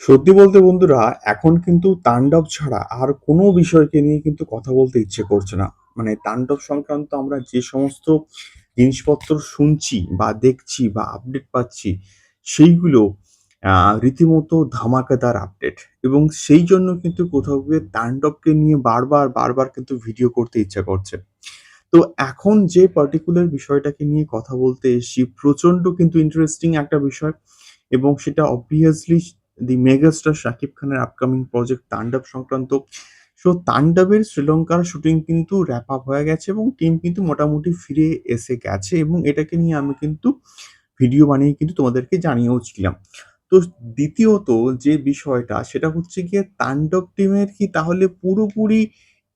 সত্যি বলতে বন্ধুরা এখন কিন্তু তাণ্ডব ছাড়া আর কোনো বিষয়কে নিয়ে কিন্তু কথা বলতে ইচ্ছে করছে না। মানে তাণ্ডব সংক্রান্ত আমরা যে সমস্ত জিনিসপত্র শুনছি বা দেখছি বা আপডেট পাচ্ছি সেইগুলো রীতিমতো ধামাকাদার আপডেট এবং সেই জন্য কিন্তু কোথাও গিয়ে তাণ্ডবকে নিয়ে বারবার, বারবার কিন্তু ভিডিও করতে ইচ্ছা করছে। তো এখন যে পার্টিকুলার বিষয়টাকে নিয়ে কথা বলতে এসেছি প্রচণ্ড কিন্তু ইন্টারেস্টিং একটা বিষয় এবং সেটা অবভিয়াসলি দি মেগাস্টার শাকিব খানের আপকামিং প্রজেক্ট তাণ্ডব সংক্রান্ত। সো তাণ্ডবের শ্রীলঙ্কার শুটিং কিন্তু র‍্যাপ আপ হয়ে গেছে এবং টিম কিন্তু মোটামুটি ফিরে এসে গেছে এবং এটাকে নিয়ে আমি কিন্তু ভিডিও বানিয়ে কিন্তু তোমাদেরকে জানিয়েও ছিলাম। তো দ্বিতীয়ত যে বিষয়টা, সেটা হচ্ছে গিয়ে তাণ্ডব টিমের কি তাহলে পুরোপুরি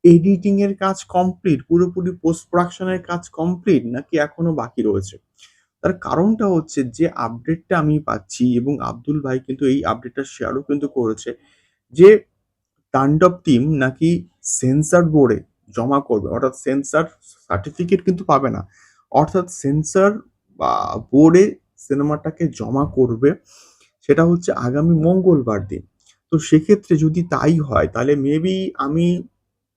এডিটিং এর কাজ কমপ্লিট? পুরোপুরি পোস্ট প্রোডাকশন এর কাজ কমপ্লিট? নাকি এখনও বাকি রয়েছে? তার কারণটা হচ্ছে যে আপডেটটা আমি পাচ্ছি এবং আব্দুল ভাই কিন্তু এই আপডেটটা শেয়ারও কিন্তু করেছে যে তাণ্ডব টিম নাকি সেন্সার বোর্ডে জমা করবে। অর্থাৎ সেন্সার সার্টিফিকেট কিন্তু পাবে না। অর্থাৎ সেন্সার বা বোর্ডে সিনেমাটাকে জমা করবে সেটা হচ্ছে আগামী মঙ্গলবার দিন। তো সেক্ষেত্রে যদি তাই হয়, তাহলে মেবি আমি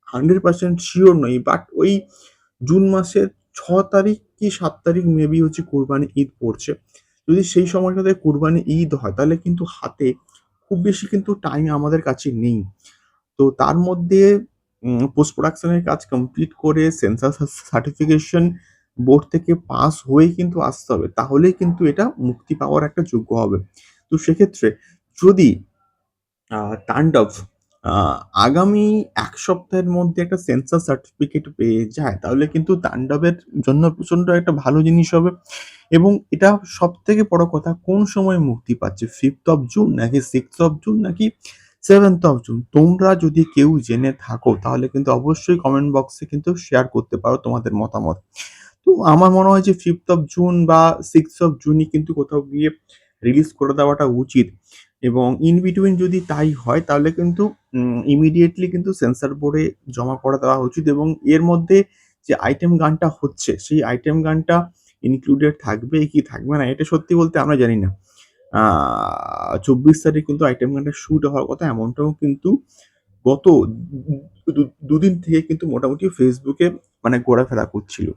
100% সিওর নই। বাট ওই জুন মাসের ৬ তারিখ কি সাত তারিখ মেবি হচ্ছে কোরবানি ঈদ পড়ছে। যদি সেই সময়টাতে কোরবানি ঈদ হয়, তাহলে কিন্তু হাতে খুব বেশি কিন্তু টাইম আমাদের কাছে নেই। তো তার মধ্যে পোস্ট প্রোডাকশন এর কাজ কমপ্লিট করে সেন্সর সার্টিফিকেশন বোর্ড থেকে পাস হয়ে কিন্তু আসতে হবে। তাহলেই কিন্তু এটা মুক্তি পাওয়ার একটা যোগ্য হবে। তো সেক্ষেত্রে যদি তাণ্ডব আগামী এক সপ্তাহের মধ্যে একটা সেন্সর সার্টিফিকেট পেয়ে যায়, তাহলে কিন্তু তাণ্ডবের জন্য প্রচণ্ড একটা ভালো জিনিস হবে এবং এটা সব থেকে বড় কথা, কোন সময় মুক্তি পাচ্ছে ফিফথ অফ জুন নাকি 6th অফ জুন নাকি 7th অফ জুন? তোমরা যদি কেউ জেনে থাকো, তাহলে কিন্তু অবশ্যই কমেন্ট বক্সে কিন্তু শেয়ার করতে পারো তোমাদের মতামত। তো আমার মনে হয় যে ফিফথ অফ জুন বা 6th অফ জুনই কিন্তু কোথাও গিয়ে রিলিজ করে দেওয়াটা উচিত এবং ইন বিটুইন যদি তাই হয়, তাহলে কিন্তু ইমিডিয়েটলি কিন্তু সেন্সর বোর্ডে জমা করা দেওয়া উচিত এবং এর মধ্যে যে আইটেম গানটা হচ্ছে, সেই আইটেম গানটা ইনক্লুডেড থাকবে কি থাকবে না, এটা সত্যি বলতে আমরা জানি না। চব্বিশ ২৪ তারিখ কিন্তু আইটেম গানটা শুট হওয়ার কথা, এমনটাও কিন্তু গত দুদিন থেকে কিন্তু মোটামুটি ফেসবুকে মানে ঘোরাফেরা করছিল।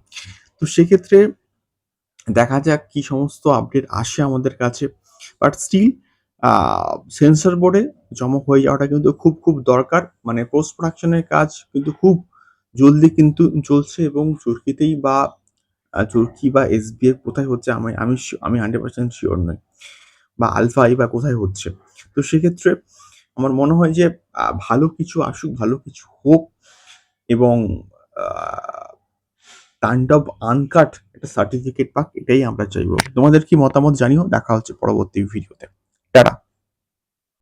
তো সেক্ষেত্রে দেখা যাক কি সমস্ত আপডেট আসে আমাদের কাছে। বাট স্টিল সেন্সর বোর্ডে জমা হয়ে যাওয়াটা কিন্তু খুব, খুব দরকার। মানে পোস্ট প্রোডাকশনের কাজ কিন্তু খুব জলদি কিন্তু চলছে এবং চুরকিতেই বা চরকি বা এসবিএফ কোথায় হচ্ছে আমি আমি আমি হান্ড্রেড পার্সেন্ট শিওর নই। বা আলফা আই বা কোথায় হচ্ছে। তো সেক্ষেত্রে আমার মনে হয় যে ভালো কিছু আসুক, ভালো কিছু হোক এবং তাণ্ডব আনকাট একটা সার্টিফিকেট পাক এটাই আমরা চাইব তোমাদের কি মতামত জানিও। দেখা হচ্ছে পরবর্তী ভিডিওতে। টাটা।